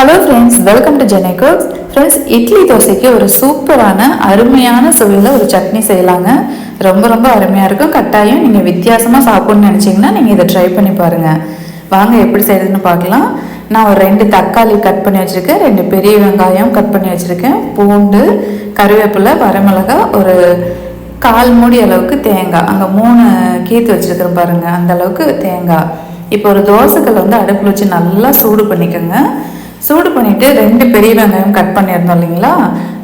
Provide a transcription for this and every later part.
Hello friends welcome to Jenai cooks friends idli தோசைக்கு ஒரு சூப்பரான அருமையான சுவையில் ஒரு சட்னி செய்யலாங்க. ரொம்ப ரொம்ப அருமையாக இருக்கும். கட்டாயம் நீங்கள் வித்தியாசமாக சாப்பிட்ணுன்னு நினச்சிங்கன்னா நீங்கள் இதை ட்ரை பண்ணி பாருங்கள் வாங்க எப்படி செய்யுதுன்னு பார்க்கலாம். நான் ஒரு ரெண்டு தக்காளி கட் பண்ணி வச்சுருக்கேன். ரெண்டு பெரிய வெங்காயம் கட் பண்ணி வச்சுருக்கேன். பூண்டு கருவேப்பிலை வரமிளகா ஒரு கால் மூடி அளவுக்கு தேங்காய். அங்கே மூணு கீத்து வச்சுருக்கிறேன் பாருங்கள் அந்த அளவுக்கு தேங்காய். இப்போ ஒரு தோசைக்கல் வந்து அடுப்பில் வச்சு நல்லா சூடு பண்ணிக்கோங்க. சூடு பண்ணிவிட்டு ரெண்டு பெரிய வெங்காயம் கட் பண்ணியிருந்தோம் இல்லைங்களா?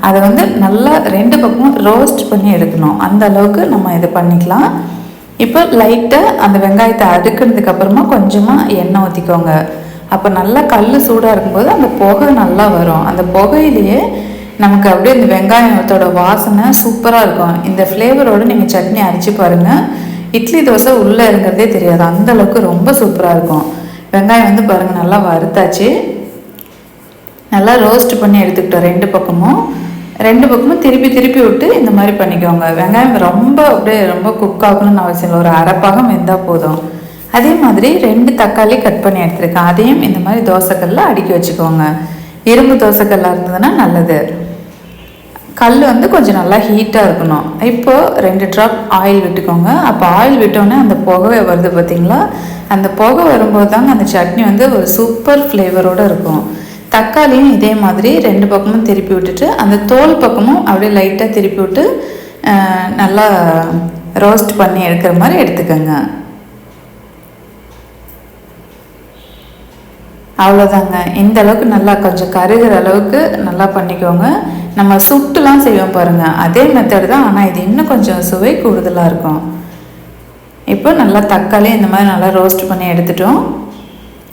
அதை வந்து நல்லா ரெண்டு பக்கமும் ரோஸ்ட் பண்ணி எடுக்கணும். அந்த அளவுக்கு நம்ம இதை பண்ணிக்கலாம். இப்போ லைட்டாக அந்த வெங்காயத்தை அடுக்குனதுக்கு அப்புறமா கொஞ்சமாக எண்ணெய் ஊற்றிக்கோங்க அப்போ நல்லா கல் சூடாக இருக்கும்போது அந்த புகை நல்லா வரும். அந்த புகையிலேயே நமக்கு அப்படியே இந்த வெங்காயத்தோட வாசனை சூப்பராக இருக்கும். இந்த ஃப்ளேவரோடு நீங்கள் சட்னி அரைச்சி பாருங்கள் இட்லி தோசை உள்ளே இருக்கிறதே தெரியாது. அந்தளவுக்கு ரொம்ப சூப்பராக இருக்கும். வெங்காயம் வந்து பாருங்கள் நல்லா வறுத்தாச்சு. நல்லா ரோஸ்ட் பண்ணி எடுத்துக்கிட்டோம் ரெண்டு பக்கமும். ரெண்டு பக்கமும் திருப்பி திருப்பி விட்டு இந்த மாதிரி பண்ணிக்கோங்க. வெங்காயம் ரொம்ப அப்படியே ரொம்ப குக் ஆகணும்னு அவசியம் இல்லை. ஒரு அரைப்பாகம் வெந்தால் போதும். அதே மாதிரி ரெண்டு தக்காளி கட் பண்ணி எடுத்துருக்கேன். அதையும் இந்த மாதிரி தோசைக்கல்ல அடுக்கி வச்சுக்கோங்க. இரும்பு தோசைக்கல்லாக இருந்ததுன்னா நல்லது. கல் வந்து கொஞ்சம் நல்லா ஹீட்டாக இருக்கணும். இப்போது ரெண்டு ட்ராப் ஆயில் விட்டுக்கோங்க. அப்போ ஆயில் விட்டோன்னே அந்த புகை வருது பார்த்தீங்களா அந்த புகை வரும்போது தாங்க அந்த சட்னி வந்து ஒரு சூப்பர் ஃப்ளேவரோடு இருக்கும். தக்காளியும் இதே மாதிரி ரெண்டு பக்கமும் திருப்பி விட்டுட்டு அந்த தோல் பக்கமும் அப்படியே லைட்டாக திருப்பி விட்டு நல்லா ரோஸ்ட் பண்ணி எடுக்கிற மாதிரி எடுத்துக்கோங்க. அவ்வளோதாங்க இந்த அளவுக்கு நல்லா கொஞ்சம் கருகிற அளவுக்கு நல்லா பண்ணிக்கோங்க. நம்ம சுட்டுலாம் செய்வோம் பாருங்கள் அதே மெத்தடு தான் ஆனால் இது இன்னும் கொஞ்சம் சுவை கூடுதலாக இருக்கும். இப்போ நல்லா தக்காளி இந்த மாதிரி நல்லா ரோஸ்ட் பண்ணி எடுத்துட்டோம்.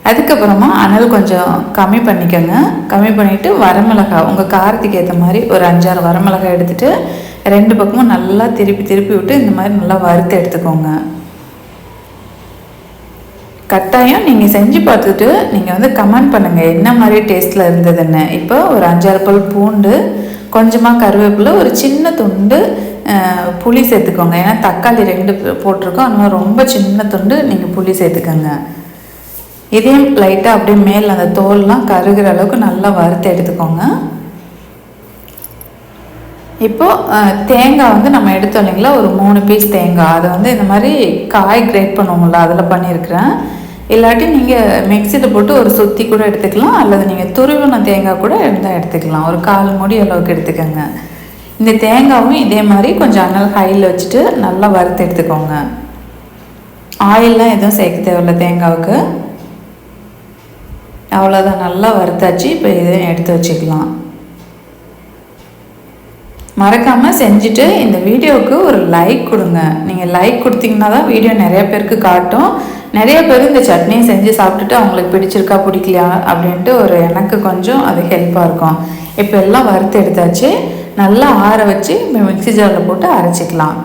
அதுக்கப்புறமா அனல் கொஞ்சம் கம்மி பண்ணிக்கோங்க. கம்மி பண்ணிவிட்டு வரமிளகாய் உங்கள் காரத்துக்கு ஏற்ற மாதிரி ஒரு அஞ்சாறு வரமிளகாய் எடுத்துகிட்டு ரெண்டு பக்கமும் நல்லா திருப்பி திருப்பி விட்டு இந்த மாதிரி நல்லா வறுத்து எடுத்துக்கோங்க. கட்டாயம் நீங்கள் செஞ்சு பார்த்துட்டு நீங்கள் வந்து கமெண்ட் பண்ணுங்கள் என்ன மாதிரி டேஸ்ட்டில் இருந்ததுன்னு. இப்போ ஒரு அஞ்சாறு பல் பூண்டு கொஞ்சமாக கருவேப்பிலை ஒரு சின்ன துண்டு புளி சேர்த்துக்கோங்க. ஏன்னா தக்காளி ரெண்டு போட்டிருக்கோம். அதனால் ரொம்ப சின்ன துண்டு நீங்கள் புளி சேர்த்துக்கோங்க. இதையும் லைட்டாக அப்படியே மேல் அந்த தோல்லாம் கருகிற அளவுக்கு நல்லா வறுத்து எடுத்துக்கோங்க. இப்போது தேங்காய் வந்து நம்ம எடுத்தோம் இல்லைங்களா? ஒரு மூணு பீஸ் தேங்காய். அதை வந்து இந்த மாதிரி காய் கிரேட் பண்ணுவோங்களா அதில் பண்ணியிருக்கிறேன். இல்லாட்டி நீங்கள் மிக்சியில் போட்டு ஒரு சுற்றி கூட எடுத்துக்கலாம். அல்லது நீங்கள் துருவின தேங்காய் கூட இருந்தால் எடுத்துக்கலாம். ஒரு கால் மூடி அளவுக்கு எடுத்துக்கோங்க. இந்த தேங்காவும் இதே மாதிரி கொஞ்சம் அனல் ஹையில் வச்சுட்டு நல்லா வறுத்து எடுத்துக்கோங்க. ஆயிலெலாம் எதுவும் சேர்க்க தேவையில்ல தேங்காவுக்கு. அவ்வளோதான் நல்லா வறுத்தாச்சு இப்போ இதையும் எடுத்து வச்சுக்கலாம். மறக்காமல் செஞ்சுட்டு இந்த வீடியோவுக்கு ஒரு லைக் கொடுங்க. நீங்கள் லைக் கொடுத்தீங்கன்னா தான் வீடியோ நிறைய பேருக்கு காட்டும். நிறைய பேர் இந்த சட்னியை செஞ்சு சாப்பிட்டுட்டு அவங்களுக்கு பிடிச்சிருக்கா பிடிக்கலையா அப்படின்ட்டு ஒரு எனக்கு கொஞ்சம் அது ஹெல்ப்பாக இருக்கும். இப்போ எல்லாம் வறுத்து எடுத்தாச்சு. நல்லா ஆற வச்சு மிக்சி ஜாரில் போட்டு அரைச்சிக்கலாம்.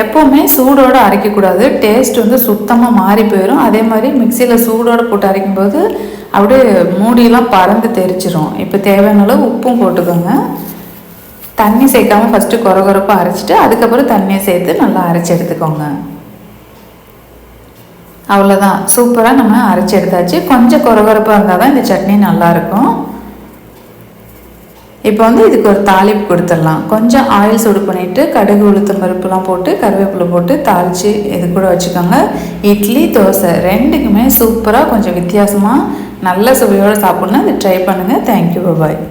எப்போவுமே சூடோடு அரைக்கக்கூடாது. டேஸ்ட் வந்து சுத்தமாக மாறி போயிடும் அதே மாதிரி மிக்சியில் சூடோடு போட்டு அரைக்கும்போது அப்படியே மூடியெல்லாம் பறந்து தெரிச்சிரும். இப்போ தேவையான அளவு உப்பும் போட்டுக்கோங்க. தண்ணி சேர்க்காமல் ஃபஸ்ட்டு குறை குறைப்பாக அரைச்சிட்டு அதுக்கப்புறம் தண்ணியை சேர்த்து நல்லா அரைச்சி எடுத்துக்கோங்க. அவ்வளோதான் சூப்பராக நம்ம அரைச்சி எடுத்தாச்சு. கொஞ்சம் குறகுறப்பாக இருந்தால் தான் இந்த சட்னி நல்லாயிருக்கும் இப்போ வந்து இதுக்கு ஒரு தாளிப்பு கொடுத்துடலாம். கொஞ்சம் ஆயில் சூடு பண்ணிவிட்டு கடுகு உளுத்தம் பருப்புலாம் போட்டு கருவேப்பிலை போட்டு தாளித்து இது கூட வச்சுக்கோங்க. இட்லி தோசை ரெண்டுக்குமே சூப்பராக கொஞ்சம் வித்தியாசமாக நல்ல சுவையோடு சாப்பிட்ணும் இதை ட்ரை பண்ணுங்கள் தேங்க்யூ பாய்